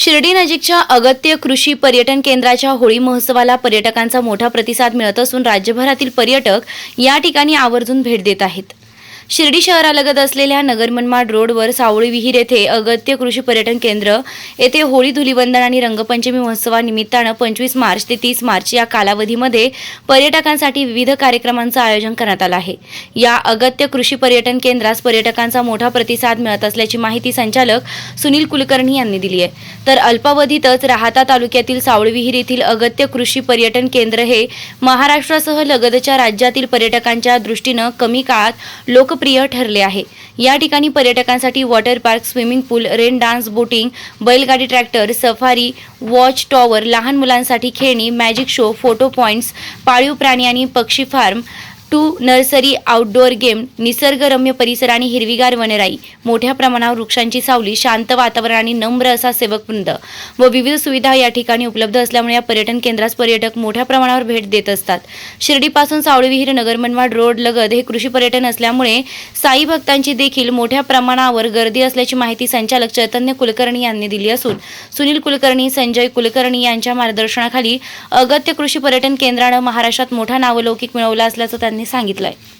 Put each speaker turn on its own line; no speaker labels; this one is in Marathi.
शिर्डी नजीकच्या अगत्य कृषी पर्यटन केंद्राच्या होळी महोत्सवाला पर्यटकांचा मोठा प्रतिसाद मिळत असून राज्यभरातील पर्यटक या ठिकाणी आवर्जून भेट देत आहेत. शिर्डी शहरालगत असलेल्या नगर मनमाड रोडवर सावळी विहीर येथे अगत्य कृषी पर्यटन केंद्र येथे होळी धुलीवंदन आणि रंगपंचमी महोत्सवानिमित्तानं पंचवीस मार्च ते तीस मार्च या कालावधीमध्ये पर्यटकांसाठी विविध कार्यक्रमांचं आयोजन करण्यात आलं आहे. या अगत्य कृषी पर्यटन केंद्रास पर्यटकांचा मोठा प्रतिसाद मिळत असल्याची माहिती संचालक सुनील कुलकर्णी यांनी दिली आहे. तर अल्पावधीतच राहाता तालुक्यातील सावळी विहीर येथील अगत्य कृषी पर्यटन केंद्र हे महाराष्ट्रासह लगतच्या राज्यातील पर्यटकांच्या दृष्टीनं कमी काळात लोकप्रिय ठरले आहे. या ठिकाणी पर्यटकांसाठी water park swimming pool rain dance boating बैलगाडी ट्रॅक्टर सफारी वॉच टॉवर लहान मुलांसाठी खेळणी मॅजिक शो फोटो पॉईंट्स पाळीव प्राणी आणि पक्षी farm to nursery outdoor game निसर्गरम्य परिसर आणि हिरवीगार वनराई. मोठ्या प्रमाणावर वृक्षांची सावली शांत वातावरण आणि नम्र असा सेवकवृंद व विविध सुविधा या ठिकाणी उपलब्ध असल्यामुळे या पर्यटन केंद्रास पर्यटक मोठ्या प्रमाणावर भेट देत असतात. शिर्डीपासून सावळी विहीर नगर रोड लगत हे कृषी पर्यटन असल्यामुळे साई भक्तांची देखील मोठ्या प्रमाणावर गर्दी असल्याची माहिती संचालक चैतन्य कुलकर्णी यांनी दिली असून सुनील कुलकर्णी संजय कुलकर्णी यांच्या मार्गदर्शनाखाली अगत्य कृषी पर्यटन केंद्रानं महाराष्ट्रात मोठा नावलौकिक मिळवला असल्याचं त्यांनी सांगितलं आहे